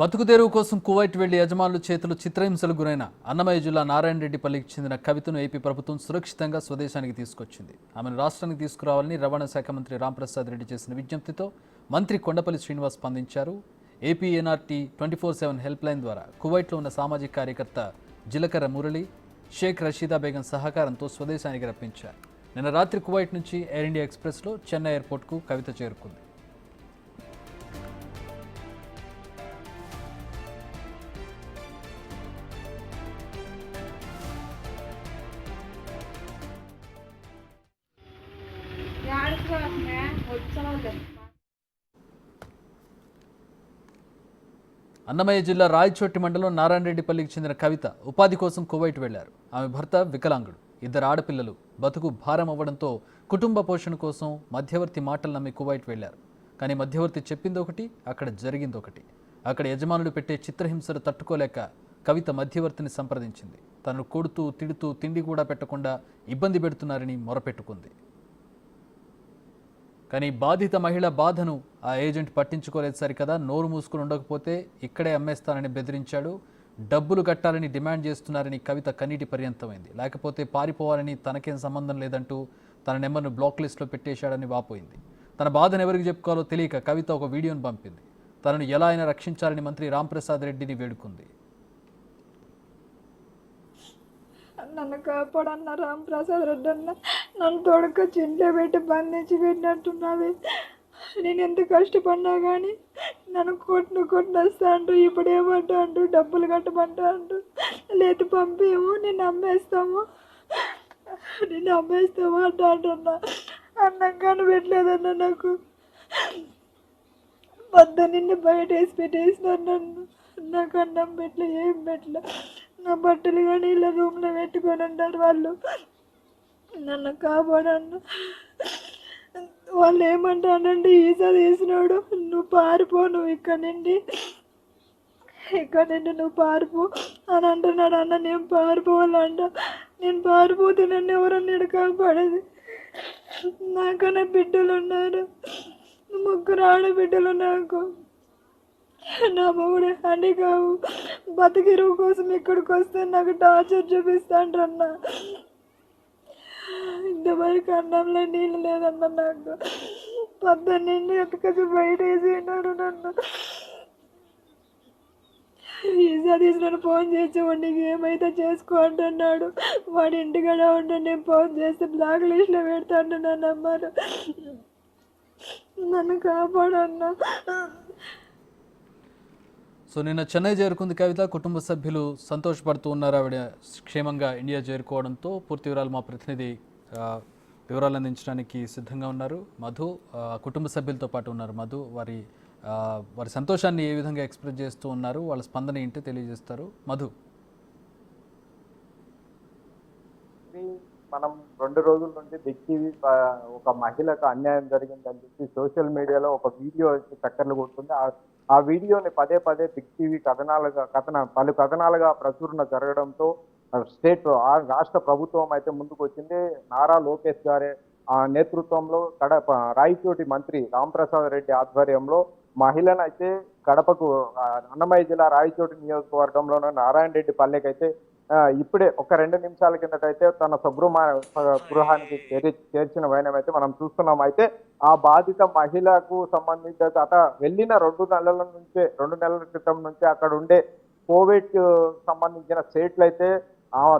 బతుకుతెరువు కోసం కువైట్ వెళ్ళి యజమానుల చేతులు చిత్రహింసలు గురైన అన్నమయ్య జిల్లా నారాయణరెడ్డిపల్లికి చెందిన కవితను ఏపీ ప్రభుత్వం సురక్షితంగా స్వదేశానికి తీసుకొచ్చింది. ఆమెను రాష్ట్రానికి తీసుకురావాలని రవాణా శాఖ మంత్రి రాంప్రసాద్ రెడ్డి చేసిన విజ్ఞప్తితో మంత్రి కొండపల్లి శ్రీనివాస్ స్పందించారు. AP NRT twenty four seven helpline ద్వారా కువైట్లో ఉన్న సామాజిక కార్యకర్త జిలకర్ర మురళి షేక్ రషీదా బేగం సహకారంతో స్వదేశానికి రప్పించారు. నిన్న రాత్రి కువైట్ నుంచి ఎయిర్ ఇండియా ఎక్స్ప్రెస్లో చెన్నై ఎయిర్పోర్ట్కు కవిత చేరుకుంది. అన్నమయ్య జిల్లా రాయచోటి మండలం నారాయణరెడ్డిపల్లికి చెందిన కవిత ఉపాధి కోసం కువైట్ వెళ్ళారు ఆమె భర్త వికలాంగుడు. ఇద్దరు ఆడపిల్లలు. బతుకు భారం అవ్వడంతో కుటుంబ పోషణ కోసం మధ్యవర్తి మాటలు నమ్మి కువైట్ వెళ్ళారు కానీ మధ్యవర్తి చెప్పింది ఒకటి అక్కడ జరిగింది ఒకటి. అక్కడ యజమానులు పెట్టే చిత్రహింసలు తట్టుకోలేక కవిత మధ్యవర్తిని సంప్రదించింది. తనను కొడుతూ తిడుతూ తిండి కూడా పెట్టకుండా ఇబ్బంది పెడుతున్నారని మొరపెట్టుకుంది. కానీ బాధిత మహిళ బాధను ఆ ఏజెంట్ పట్టించుకోలేదు సరికదా. నోరు మూసుకుని ఉండకపోతే ఇక్కడే అమ్మేస్తానని బెదిరించాడు. డబ్బులు కట్టాలని డిమాండ్ చేస్తున్నారని కవిత కన్నీటి పర్యంతమైంది. లేకపోతే పారిపోవాలని తనకేం సంబంధం లేదంటూ తన నెంబర్ను బ్లాక్ లిస్ట్లో పెట్టేశాడని వాపోయింది. తన బాధను ఎవరికి చెప్పుకోవాలో తెలియక కవిత ఒక వీడియోను పంపింది. తనను ఎలా అయినా రక్షించాలని మంత్రి రాంప్రసాద్ రెడ్డిని వేడుకుంది. నన్ను కాపాడన్న రామప్రసాద్ రెడ్డి అన్న నన్ను తొడకొచ్చి ఇంట్లో పెట్టి బంధించి పెట్టినట్టున్నది నేను ఎంత కష్టపడినా కానీ నన్ను కొట్టును కొట్టిన వస్తా అంటూ ఇప్పుడు ఏమంటా అంటూ డబ్బులు కట్టమంటా అంటూ లేదు పంపేమో నేను అమ్మేస్తాము. నేను అమ్మేస్తాము అంటా అంటున్నా. అన్నం కానీ పెట్టలేదన్న నాకు. పొద్దున్నే బయట వేసి పెట్టేసినారు నన్ను. నాకు అన్నం పెట్టలే ఏం పెట్టలే. నా బట్టలు కానీ ఇలా రూమ్లో పెట్టుకొని ఉంటారు వాళ్ళు. నన్ను కాపాడన్న వాళ్ళు ఏమంటానండి ఈసా తీసినాడు నువ్వు పారిపో నువ్వు ఇక్కడ నుండి. ఇక్కడ నుండి నువ్వు పారిపో అని అంటున్నాడు. అన్న నేను పారిపోవాలంట. నేను పారిపోతే నన్ను ఎవరన్నా కాపాడేది నాకన్నా బిడ్డలు ఉన్నారు. ముగ్గురు ఆడబిడ్డలు నాకు. నా మొగుడే అని కావు. బతికిరువు కోసం ఇక్కడికి వస్తే నాకు టార్చర్ చూపిస్తాండ్రన్నా. ఇంతవరకు అన్నంలో నీళ్ళు లేదన్న నాకు. పొద్దున్నే ఎత్తుకొచ్చి బయట వేసినాడు నన్ను. ఈసా తీసిన ఫోన్ చేసి వాడికి ఏమైతే చేసుకో అంటున్నాడు. వాడి ఇంటికాడ ఉండి నేను ఫోన్ చేస్తే బ్లాక్ లిస్ట్లో పెడతాను నన్ను అమ్మారు. నన్ను కాపాడన్నా. సో నిన్న చెన్నై చేరుకుంది కవిత. కుటుంబ సభ్యులు సంతోషపడుతూ ఉన్నారు. ఆవిడ క్షేమంగా ఇండియా చేరుకోవడంతో పూర్తి వివరాలు మా ప్రతినిధి వివరాలు అందించడానికి సిద్ధంగా ఉన్నారు. మధు కుటుంబ సభ్యులతో పాటు ఉన్నారు మధు. వారి ఆ, వారి సంతోషాన్ని ఏ విధంగా ఎక్స్ప్రెస్ చేస్తూ ఉన్నారు వాళ్ళ స్పందన ఏంటో తెలియజేస్తారు. మధు. మనం రెండు రోజుల నుండి బిగ్ టీవీ ఒక మహిళకు అన్యాయం జరిగిందని చెప్పి సోషల్ మీడియాలో ఒక వీడియో వచ్చి చక్కర్లు కొడుతుంది. ఆ- ఆ వీడియోని పదే పదే బిగ్ టీవీ కథనాలుగా కథన పలు కథనాలుగా ప్రచురణ జరగడంతో స్టేట్ ఆ రాష్ట్ర ప్రభుత్వం అయితే ముందుకు వచ్చింది నారా లోకేష్ గారి ఆ నేతృత్వంలో కడప రాయచోటి మంత్రి రాంప్రసాద్ రెడ్డి ఆధ్వర్యంలో మహిళను అయితే కడపకు అన్నమయ్య జిల్లా రాయచోటి నియోజకవర్గంలోని నారాయణ రెడ్డి పల్లెకైతే అయితే ఇప్పుడే ఒక రెండు నిమిషాల కిందటైతే తన స్వగృహ గృహానికి చేరి చేర్చిన వైనమైతే మనం చూస్తున్నాం. అయితే ఆ బాధిత మహిళకు సంబంధించి అత వెళ్ళిన రెండు నెలల నుంచే రెండు నెలల క్రితం నుంచే అక్కడ ఉండే కోవిడ్ సంబంధించిన స్టేట్లు అయితే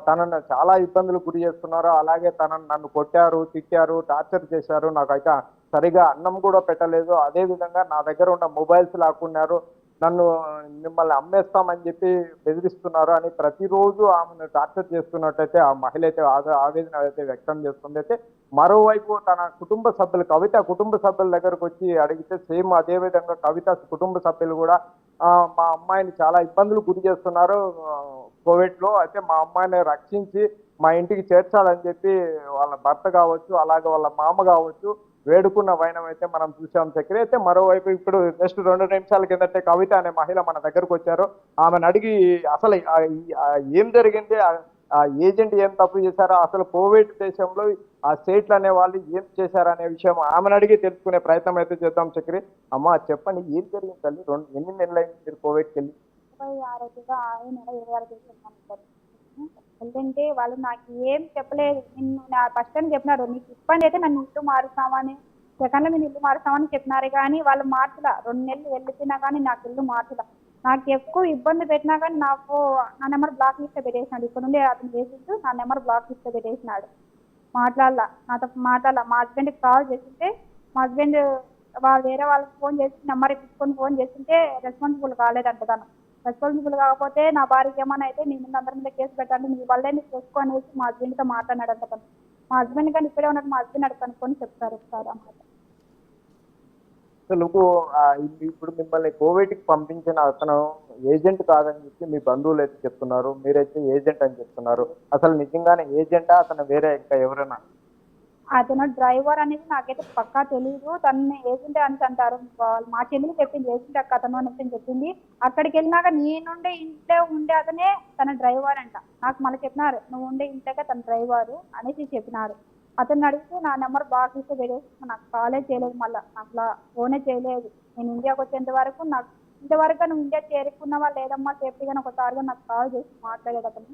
తనను చాలా ఇబ్బందులు గురి చేస్తున్నారు అలాగే తనను నన్ను కొట్టారు తిట్టారు టార్చర్ చేశారు నాకైతే సరిగా అన్నం కూడా పెట్టలేదు. అదేవిధంగా నా దగ్గర ఉన్న మొబైల్స్ లాక్కున్నారు. నన్ను మిమ్మల్ని అమ్మేస్తామని చెప్పి బెదిరిస్తున్నారు అని ప్రతిరోజు ఆమెను టార్చర్ చేస్తున్నట్టయితే ఆ మహిళ అయితే ఆవేదన అయితే వ్యక్తం చేస్తుంది. అయితే మరోవైపు తన కుటుంబ సభ్యులు కవిత కుటుంబ సభ్యుల దగ్గరకు వచ్చి అడిగితే సేమ్ అదేవిధంగా కవిత కుటుంబ సభ్యులు కూడా మా అమ్మాయిని చాలా ఇబ్బందులు గురి చేస్తున్నారు. కోవిడ్లో అయితే మా అమ్మాయిని రక్షించి మా ఇంటికి చేర్చాలని చెప్పి వాళ్ళ భర్త కావచ్చు అలాగే వాళ్ళ మామ కావచ్చు వేడుకున్న వైనం అయితే మనం చూసాం చక్రి అయితే మరోవైపు ఇప్పుడు నెక్స్ట్ రెండు నిమిషాల కిందంటే కవిత అనే మహిళ మన దగ్గరకు వచ్చారు. ఆమెను అడిగి అసలు ఏం జరిగింది? ఆ- ఏజెంట్ ఏం తప్పు చేశారో? అసలు కోవిడ్ దేశంలో ఆ స్టేట్లు అనే వాళ్ళు ఏం చేశారనే విషయం ఆమెను అడిగి తెలుసుకునే ప్రయత్నం అయితే చేద్దాం చక్రి. అమ్మ చెప్పండి ఏం జరిగింది తల్లి? రెండు ఎన్ని నెలలు అయింది మీరు కోవిడ్కి వెళ్ళి ఇరవై ఆరోగ్యగా ఆయన ఇరవై ఆరు తీసుకున్నాను ఎందుకంటే వాళ్ళు నాకు ఏం చెప్పలేదు. నిన్ను నా ఫస్ట్ టైం చెప్పినారు. నీకు ఇబ్బంది అయితే నన్ను ఇల్లు మారుస్తామని సెకండ్లో నేను ఇల్లు మారుస్తామని చెప్పినారు కానీ వాళ్ళు మార్చలా. రెండు నెలలు వెళ్ళిపోయినా కానీ నాకు ఇల్లు మార్చలా. నాకు ఎక్కువ ఇబ్బంది పెట్టినా కానీ నాకు నా నెంబర్ బ్లాక్ లిస్ట్ పెట్టేసినాడు. ఇక్కడ నుండి అతను వేసిస్తూ నా నెంబర్ బ్లాక్ లిస్ట్ పెట్టేసినాడు. మాట్లాడాల. నాతో మాట్లాడాల. మా హస్బెండ్కి కాల్ చేస్తుంటే మా హస్బెండ్ వాళ్ళు వేరే వాళ్ళకి ఫోన్ చేసి నెంబర్ ఇప్పించుకొని ఫోన్ చేస్తుంటే రెస్పాన్సిబుల్ కాలేదంట తను రెస్పాన్సిబుల్ కాకపోతే నా భార్యకి ఏమైనా అయితే నీ మీద అందరి మీద కేసు పెట్టండి. నీ వల్లే నీకు చేసుకో అనేసి మా హస్బెండ్తో మాట్లాడాడంట తను. మా హస్బెండ్ కానీ ఇప్పుడే ఉన్నట్టు మా హస్బెండ్ అక్కడ కనుక్కొని చెప్తారు సార్ అన్నమాట అసలు ఇప్పుడు మిమ్మల్ని కోవిడ్కి పంపించిన అతను ఏజెంట్ కాదని చెప్పి మీ బంధువులు అయితే చెప్తున్నారు. మీరైతే ఏజెంట్ అని చెప్తున్నారు. అసలు నిజంగానే ఏజెంటా అతను వేరే ఇంకా ఎవరైనా అతను డ్రైవర్ అనేది నాకైతే పక్కా తెలియదు తనని ఏజెంట్ అని అంటారు. వాళ్ళు మా చెల్లిని చెప్పింది ఏజెంట్ అక్క అతను అనేసి చెప్పింది. అక్కడికి వెళ్ళినాక నేనుండే ఇంట్లో ఉండే అతనే తన డ్రైవర్ అంట. నాకు మళ్ళీ చెప్పినారు నువ్వు ఉండే ఇంట్లోకే తన డ్రైవరు అనేసి చెప్పినారు. అతను అడిగితే నా నెంబర్ బాగా ఇస్తే పెట్టేసి నాకు కాలే చేయలేదు మళ్ళీ. అట్లా ఫోనే చేయలేదు. నేను ఇండియాకి వచ్చేంత వరకు నాకు ఇంతవరకు నువ్వు ఇండియా చేరుకున్నావా లేదమ్మా సేఫ్టీగా ఒకసారిగా నాకు కాల్ చేసి మాట్లాడేది అతను.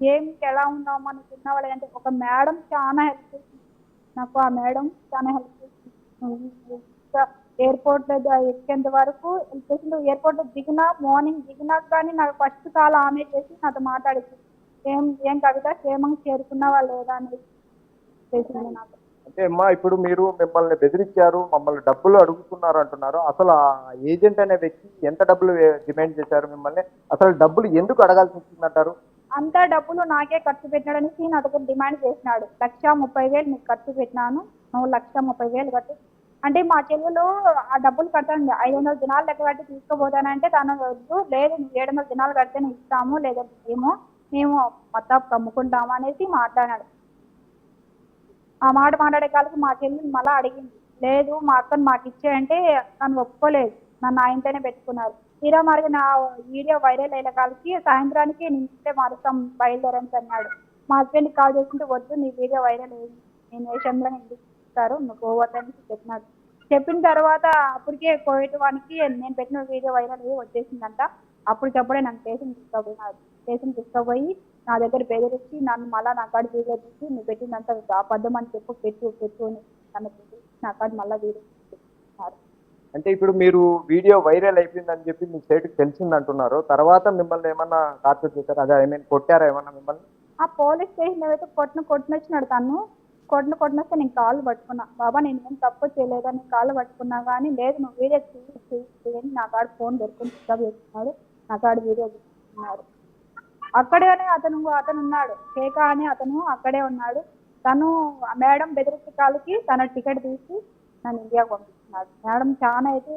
గేమ్కి ఎలా ఉన్నావమ్మా? నువ్వు తిన్నావా లేదంటే ఒక మేడం చాలా హెల్ప్ చేసింది. నాకు ఆ మేడం చాలా హెల్ప్ చేసింది. ఎయిర్పోర్ట్ ఎక్కేంత వరకు హెల్ప్ ఎయిర్పోర్ట్లో దిగినా మార్నింగ్ దిగినాక కానీ నాకు ఫస్ట్ కాల్ ఆమె చేసి నాతో మాట్లాడింది. ఏం ఏం కవిత క్షేమంగా చేరుకున్నావా లేదా అని చేసింది నాకు. అంటే అమ్మా ఇప్పుడు మీరు మిమ్మల్ని బెదిరించారు మమ్మల్ని డబ్బులు అడుగుతున్నారు అంటున్నారు. అసలు ఆ ఏజెంట్ అనే వ్యక్తి ఎంత డబ్బులు డిమాండ్ చేశారు మిమ్మల్ని? అసలు డబ్బులు ఎందుకు అడగాల్సి వచ్చిందంటారు? అంతా డబ్బులు నాకే ఖర్చు పెట్టాడనేసి నా దగ్గర డిమాండ్ చేసినాడు. లక్ష ముప్పై వేలు నీకు ఖర్చు పెట్టినాను. నువ్వు లక్ష ముప్పై వేలు కట్టు. అంటే మా చెల్లెలు ఆ డబ్బులు కట్టండి ఐదు వందల దినాలు లెక్క కట్టి తీసుకుపోతానంటే తను వద్దు. లేదు నువ్వు ఏడు వందల దినాలు కడితేనే ఇస్తాము లేదా ఏమో మేము మొత్తం కమ్ముకుంటాము అనేసి మాట్లాడాడు ఆ మాట మాట్లాడే కాలకి మా చెల్లిని మళ్ళీ అడిగింది. లేదు మా అక్కను మాకు ఇచ్చేయంటే తను ఒప్పుకోలేదు. నన్ను ఆయనతోనే పెట్టుకున్నారు. తీరా మరి నా వీడియో వైరల్ అయిన కాలకి సాయంత్రానికి నేను ఇంటే మారుస్తాం బయలుదేరని అన్నాడు మా హస్బెండ్ కాల్ చేసుకుంటే వద్దు నీ వీడియో వైరల్ అయింది నేను ఏ ఎందుకు ఇస్తారు నువ్వు పోవద్దని చెప్పినాడు. చెప్పిన తర్వాత అప్పటికే కోవిడ్ వానికి నేను పెట్టిన వీడియో వైరల్ అయ్యి వచ్చేసిందంట. అప్పటికప్పుడే నన్ను స్టేషన్ తీసుకుపోయినాడు స్టేషన్ తీసుకుపోయి నా దగ్గర బెదిరించి నన్ను మళ్ళా నా కాడ వీడియో తీసి నువ్వు పెట్టిందంత అబద్ధం అని చెప్పు పెట్టు పెట్టు అని నన్ను నా కాడ మళ్ళీ వీడియో అంటే ఇప్పుడు మీరు వీడియో వైరల్ అయిపోయిందని చెప్పి మీ స్టేట్కి తెలిసింది అంటున్నారు తర్వాత మిమ్మల్ని ఏమన్నా టార్చర్ చేశారు? అదే ఐ మీన్ కొట్టారా ఏమన్నా మిమ్మల్ని? ఆ పోలీస్ స్టేషన్ ఏవైతే కొట్టిన కొట్టినొచ్చినాడు తను కొట్టిన కొట్టినొస్తే నేను కాళ్ళు పట్టుకున్నా. బాబా నేను ఏం తప్పు చేయలేదు? అని కాళ్ళు పట్టుకున్నా కానీ లేదు నువ్వు వీడియో చూసి నా కాడ ఫోన్ దొరుకుని పికప్ చేస్తున్నాడు. నా కాడ వీడియో చూస్తున్నాడు. అక్కడేనే అతను అతను ఉన్నాడు. కేక అని అతను అక్కడే ఉన్నాడు. తను మేడం బెదిరించే కాళ్ళకి తన టికెట్ తీసి నన్ను ఇండియాకి పంపిస్తున్నాడు మేడం చాలా అయితే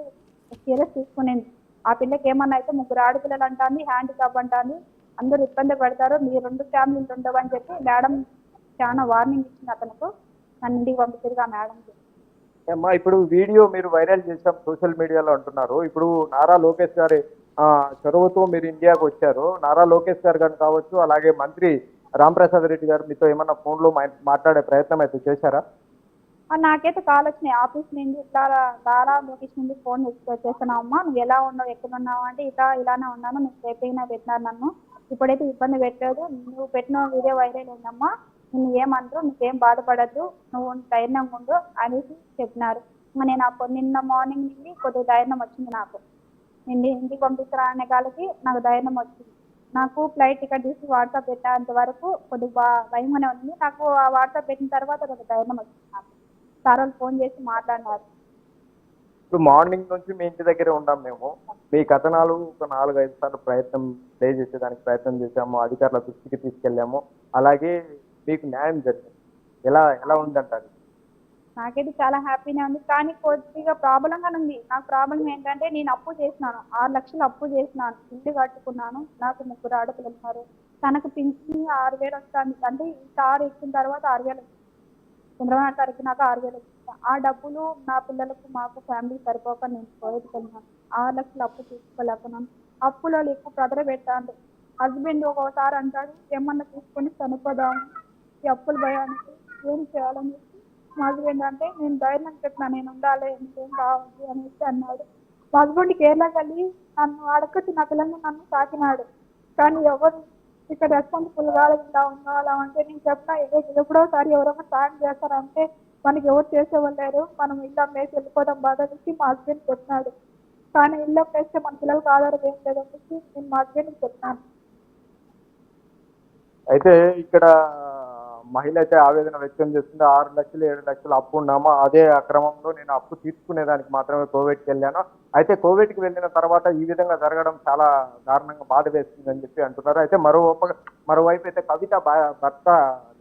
సీరియస్ తీసుకునేది. ఆ పిల్లకి ఏమన్నా అయితే ముగ్గురు ఆడపిల్లలు అంటాంది హ్యాండిక్యాప్ అంటాను అందరూ ఇబ్బంది పడతారు మీ రెండు ఫ్యామిలీలు ఉండవని చెప్పి మేడం చాలా వార్నింగ్ ఇచ్చింది అతనికి. నన్ను ఇంటికి పంపించేది ఆ అమ్మా ఇప్పుడు వీడియో మీరు వైరల్ చేసాం సోషల్ మీడియాలో అంటున్నారు. ఇప్పుడు నారా లోకేష్ గారి చొరవతో మీరు ఇండియాకు వచ్చారు. నారా లోకేష్ గారు కానీ కావచ్చు అలాగే మంత్రి రాంప్రసాద్ రెడ్డి గారు మీతో ఏమన్నా ఫోన్లో మా- మాట్లాడే ప్రయత్నం అయితే చేశారా? నాకైతే కాల్ వచ్చినాయి. ఆఫీస్ నుండి ఇట్లా దారా లోకేష్ నుండి ఫోన్ చేస్తున్నావు అమ్మా. నువ్వు ఎలా ఉన్నావు ఎక్కడ ఉన్నావు అంటే ఇట్లా ఇలానే ఉన్నాను. నువ్వు సేఫ్గా పెట్టినారు నన్ను. ఇప్పుడైతే ఇబ్బంది పెట్టలేదు. నువ్వు పెట్టిన వీడియో వైరల్ అయిందమ్మా. నువ్వు ఏమంటారు నువ్వేం బాధపడద్దు. నువ్వు ధైర్యంగా ఉండు అనేసి చెప్పినారు. నేను అప్పుడు నిన్న మార్నింగ్ నుండి కొద్దిగా ధైర్యం వచ్చింది నాకు. నేను ఇంటికి పంపిస్తారా అనే కాలకి నాకు ధైర్యం వచ్చింది. నాకు ఫ్లైట్ టికెట్ తీసి వాట్సాప్ పెట్టేంత వరకు కొద్దిగా బా- భయంగానే ఉంది. నాకు ఆ వాట్సాప్ పెట్టిన తర్వాత కొద్దిగా ధైర్యం వచ్చింది నాకు. సార్ వాళ్ళు ఫోన్ చేసి మాట్లాడినారు. ఇప్పుడు మార్నింగ్ నుంచి మీ ఇంటి దగ్గరే ఉన్నాం మేము. మీ కథనాలు ఒక నాలుగు ఐదు సార్లు ప్రయత్నం ప్లే చేసేదానికి ప్రయత్నం చేశాము అధికారుల దృష్టికి తీసుకెళ్ళాము. అలాగే మీకు న్యాయం జరిగింది. ఎలా ఎలా ఉందంటారు నాకైతే చాలా హ్యాపీనే ఉంది. కానీ కొద్దిగా ప్రాబ్లంగానే ఉంది. నాకు ప్రాబ్లం ఏంటంటే నేను అప్పు చేసినాను. ఆరు లక్షలు అప్పు చేసినాను. ఇల్లు కట్టుకున్నాను. నాకు ముగ్గురు ఆడపిల్లలు ఉన్నారు. తనకు పింఛన్ ఆరు వేలు వస్తుంది. అంటే ఈ కారు ఎక్కిన తర్వాత ఆరు వేలు చంద్రబాబు గారికి నాకు ఆరు వేలు ఆ డబ్బులు నా పిల్లలకు మాకు ఫ్యామిలీ సరిపోక నేను పోయేట్టుకెళ్ళినాను ఆరు లక్షలు అప్పు తీసుకోలేకున్నాను అప్పులో ఎక్కువ ప్రదర పెట్టాను హస్బెండ్ ఒక్కోసారి అంటాడు ఏమన్నా తీసుకొని చనిపోదాం. ఈ అప్పులు భయానికి ఏం చేయాలని? మా హస్బెండ్ అంటే నేను ధైర్యం చెప్పినా నేను ఉండాలి ఏం కావాలి అనేసి అన్నాడు. మా హస్బెండ్ కేరళకి వెళ్ళి నన్ను అడగచ్చు నా పిల్లల్ని నన్ను తాకినాడు. కానీ ఎవరు ఇక్కడ రెస్పాన్సిబుల్గా ఇలా ఉండాలా అంటే నేను చెప్పిన ఎప్పుడోసారి ఎవరైనా సాయం చేస్తారంటే మనకి ఎవరు చేసేవాళ్ళు లేరు. మనం ఇల్లు అమ్మేసి వెళ్ళిపోవడం బాధ నుంచి మా హస్బెండ్ కొట్టినాడు. కానీ ఇల్లు అమ్మేస్తే మన పిల్లలకు ఆధారం ఏం లేదని నేను మా హస్బెండ్ కొట్టినాను అయితే ఇక్కడ మహిళ అయితే ఆవేదన వ్యక్తం చేస్తుంది ఆరు లక్షలు ఏడు లక్షలు అప్పు ఉన్నామో? అదే క్రమంలో నేను అప్పు తీసుకునేదానికి మాత్రమే కోవిడ్కి వెళ్ళాను. అయితే కోవిడ్కి వెళ్ళిన తర్వాత ఈ విధంగా జరగడం చాలా దారుణంగా బాధ వేస్తుందని చెప్పి అంటున్నారు. అయితే మరో మరోవైపు అయితే కవిత భా- భర్త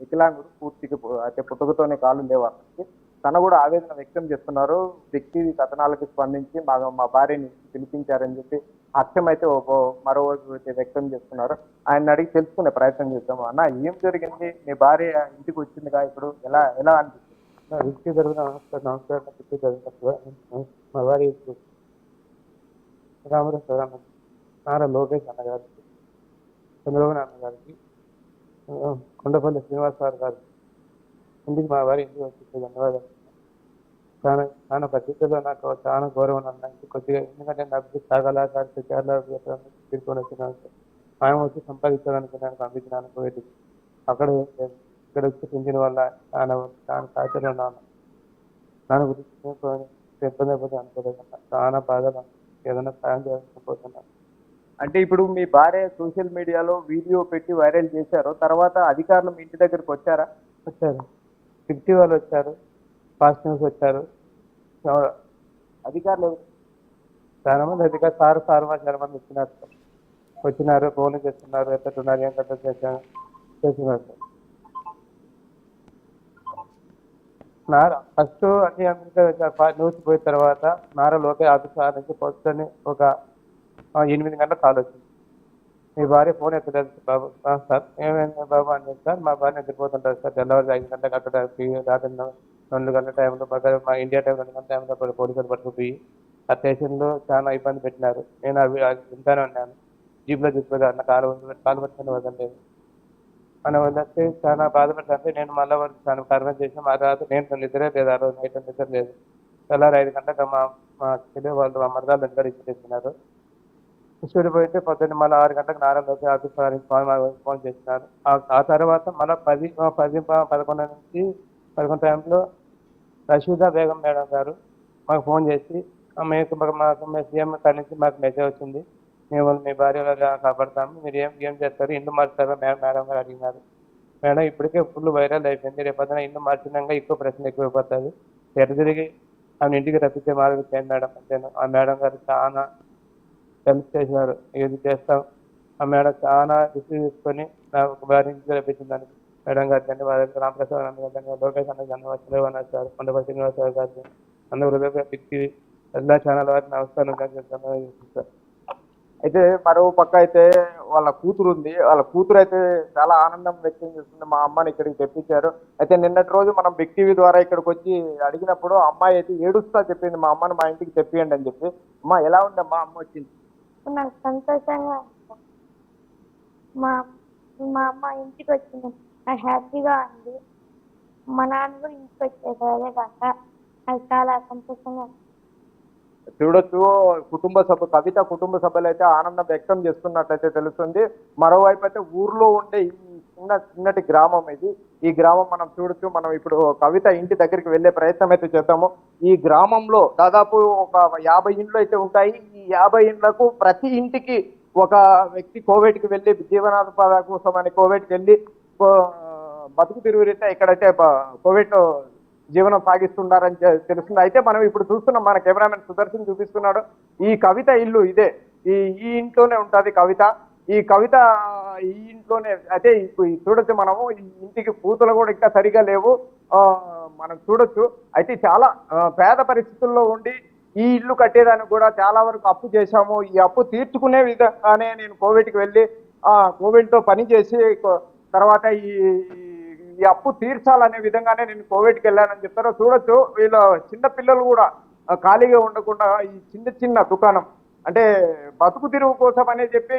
వికలాంగుడు పూర్తికి అయితే పుట్టుకతోనే కాలు లేవాళ్ళకి తన కూడా ఆవేదన వ్యక్తం చేస్తున్నారు. వ్యక్తి కథనాలకు స్పందించి మా మా భార్యని పిలిపించారని చెప్పి అక్షమైతే అయితే మరోవైపు అయితే వ్యక్తం చేస్తున్నారు. ఆయన అడిగి తెలుసుకునే ప్రయత్నం చేద్దాము. అన్న ఏం జరిగింది? మీ భార్య ఇంటికి వచ్చిందిగా ఇప్పుడు? ఎలా ఎలా అనిపిస్తుంది? వ్యక్తి నమస్కారం నమస్కారం మా భార్య రామరాజు రామ నారా లోకేష్ అన్నగారికి చంద్రబాబు నాన్న గారికి కొండపల్లి శ్రీనివాస్ సార్ గారికి ఇంటికి మా వారి ఇంటికి వచ్చి ధన్యవాదాలు. చాలా చాలా పద్ధతిలో నాకు చాలా గౌరవం అన్న కొద్దిగా ఎందుకంటే నాకు సాగల కాదు కేరళ తీసుకొని వచ్చినాను. ఆయన వచ్చి సంపాదించడానికి నేను పంపించినాను కోవిడ్కి అక్కడ. ఇక్కడ వచ్చి పెంచిన వల్ల చాలా చాలా ఉన్నాను దాని గురించి ఇబ్బంది అయిపోతే అనుకోలేదు. చాలా బాధగా ఏదైనా సాయం చేయాలనుకుంటున్నాను అంటే ఇప్పుడు మీ భార్య సోషల్ మీడియాలో వీడియో పెట్టి వైరల్ చేశారు. తర్వాత అధికారులు మీ ఇంటి దగ్గరికి వచ్చారా? వచ్చారు. ఫిఫ్టీ వాళ్ళు వచ్చారు ఫాస్ట్ న్యూస్ వచ్చారు అధికారులు చాలా మంది అధికారు సార్ సార్ మా చాలా మంది వచ్చినారు సార్. వచ్చినారు ఫోన్లు చేస్తున్నారు ఎక్కడున్నారు ఏం కట్ట చేశాను చేస్తున్నారు సార్. నార ఫస్ట్ అన్ని అమెరికా న్యూస్ పోయిన తర్వాత నార లోకే ఆఫీస్ నుంచి పొద్దున్నే ఒక ఎనిమిది గంటల కాల్ వచ్చింది మీ భార్య ఫోన్ ఎత్తలేదు. బాబు సార్ ఏమైంది బాబు అని సార్ మా భార్య నిద్రపోతుంటారు సార్. తెల్లవారు ఐదు గంటలకు అక్కడ రాత్రి రెండు గంటల టైంలో బాగా మా ఇండియా టైం రెండు గంటల టైంలో పోలీసులు పట్టుకుపోయి ఆ స్టేషన్లో చాలా ఇబ్బంది పెట్టినారు. నేను అవి వింటానే ఉన్నాను. జీప్లో తీసుకుపోయి అన్న కాలు కాలు పట్టుకుని వదలలేదు. అని వదిలేస్తే చాలా బాధపడుతుంటే నేను మళ్ళీ వరకు చాలా కారణం చేసిన మా తర్వాత నేను నిద్రే లేదు ఆ రోజు నైట్ నిద్ర లేదు తెల్లారు ఐదు గంటలకు మా మా చెల్లి వాళ్ళు మా మరదాలు ఇద్దరు ఇచ్చేసినారు. శిష్యుడు పోయితే పొద్దున్న మళ్ళీ ఆరు గంటలకు నారాయణలోకి ఆఫీస్ వారికి ఫోన్ చేస్తున్నారు చేసినారు ఆ- తర్వాత మళ్ళీ పది పది పదకొండు నుంచి పదకొండు టైంలో రషీదా బేగం మేడం గారు మాకు ఫోన్ చేసి మీకు మాకు మీ సీఎం కాడి నుంచి మాకు మెసేజ్ వచ్చింది. మేము మీ భార్య కాపాడతాము? మీరు ఏం ఏం చేస్తారు? ఇల్లు మార్చారా? మేడం మేడం గారు అడిగినారు. మేడం ఇప్పటికే ఫుల్ వైరల్ అయిపోయింది. రేపొద్దున ఇల్లు మార్చినాక ఎక్కువ ప్రశ్న ఎక్కువైపోతుంది. ఎటు తిరిగి? ఆమె ఇంటికి రప్పించే మార్గం చేయండి మేడం. అంటేను ఆ మేడం గారు చాలా హెల్ప్ చేసినారు ఏది చేస్తాం ఆ మేడం చాలా రిసీవ్ తీసుకొని నాకు ఒక భార్య ఇంటికి రప్పించిన దానికి మేడం గారు ధన్యవాదాలు రామప్రసాద్ అన్న గారు ధన్యవాదాలు లోకేష్ అన్న ధన్యవాదాలు చంద్రబాబు సార్ కొండపల్లి శ్రీనివాస్ గారు గారికి అందరూ హృదయ వ్యక్తి എല്ലാ ఛానల్ వారికి నమస్కారం ధన్యవాదాలు సార్ అయితే మరో పక్క అయితే వాళ్ళ కూతురు ఉంది వాళ్ళ కూతురు అయితే చాలా ఆనందం వ్యక్తం చేస్తుంది మా అమ్మని ఇక్కడికి తెప్పించారు అయితే నిన్నటి రోజు మనం బిగ్ టీవీ ద్వారా ఇక్కడికి వచ్చి అడిగినప్పుడు అమ్మాయి అయితే ఏడుస్తా చెప్పింది మా అమ్మని మా ఇంటికి తెప్పియండి అని చెప్పి అమ్మ ఎలా ఉందమ్మా అమ్మ వచ్చింది నాకు సంతోషంగా మా మా అమ్మ ఇంటికి వచ్చింది. నాకు హ్యాపీగా ఉంది. మా నాన్న కూడా ఇంటికి వచ్చేసారు అదే కాక నాకు చాలా సంతోషంగా చూడొచ్చు. కుటుంబ సభ కవిత కుటుంబ సభ్యులు అయితే ఆనందం వ్యక్తం చేస్తున్నట్లయితే తెలుస్తుంది. మరోవైపు అయితే ఊర్లో ఉండే చిన్న చిన్నటి గ్రామం ఇది. ఈ గ్రామం మనం చూడొచ్చు. మనం ఇప్పుడు కవిత ఇంటి దగ్గరికి వెళ్ళే ప్రయత్నం అయితే చేద్దాము. ఈ గ్రామంలో దాదాపు ఒక యాభై ఇండ్లు అయితే ఉంటాయి. ఈ యాభై ఇండ్లకు ప్రతి ఇంటికి ఒక వ్యక్తి కోవిడ్కి వెళ్ళి జీవనోపాధి కోసం అని కోవిడ్కి వెళ్ళి బతుకు తిరుగురైతే ఇక్కడైతే కోవిడ్ జీవనం సాగిస్తున్నారని తెలుస్తుంది. అయితే మనం ఇప్పుడు చూస్తున్నాం మన కెమెరామెన్ సుదర్శన్ చూపిస్తున్నాడు. ఈ కవిత ఇల్లు ఇదే. ఈ ఈ ఇంట్లోనే ఉంటుంది కవిత. ఈ కవిత ఈ ఇంట్లోనే అయితే ఇప్పుడు చూడొచ్చు మనము ఇంటికి పూతలు కూడా ఇంకా సరిగా లేవు. మనం చూడొచ్చు. అయితే చాలా పేద పరిస్థితుల్లో ఉండి ఈ ఇల్లు కట్టేదానికి కూడా చాలా వరకు అప్పు చేశాము. ఈ అప్పు తీర్చుకునే విధంగానే నేను కోవిడ్కి వెళ్ళి కోవిడ్తో పని చేసి తర్వాత ఈ ఈ అప్పు తీర్చాలనే విధంగానే నేను కోవిడ్కి వెళ్ళానని చెప్తారు చూడొచ్చు. వీళ్ళ చిన్న పిల్లలు కూడా ఖాళీగా ఉండకుండా ఈ చిన్న చిన్న దుకాణం అంటే బతుకు తిరుగు కోసం అని చెప్పి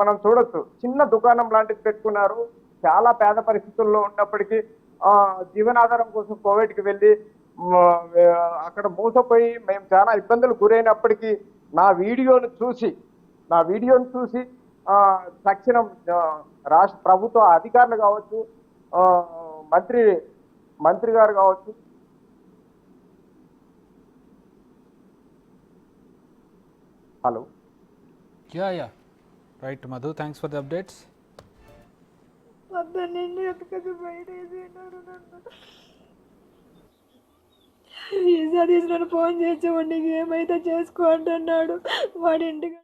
మనం చూడొచ్చు. చిన్న దుకాణం లాంటిది పెట్టుకున్నారు. చాలా పేద పరిస్థితుల్లో ఉన్నప్పటికీ ఆ, జీవనాధారం కోసం కోవిడ్కి వెళ్ళి అక్కడ మూసపోయి మేము చాలా ఇబ్బందులు గురైనప్పటికీ నా వీడియోను చూసి నా వీడియోను చూసి తక్షణం రాష్ట్ర ప్రభుత్వ అధికారులు కావచ్చు మంత్రి మంత్రి గారు కావచ్చు hello yeah yeah right Madhu thanks for the updates పొద్దున్న నుండి ఎత్తుకొని బయట వేసినాడు నన్ను. ఈసారి నన్ను ఫోన్ చేసి నీకు ఏమైతే చేసుకో అంటున్నాడు వాడి ఇంటికి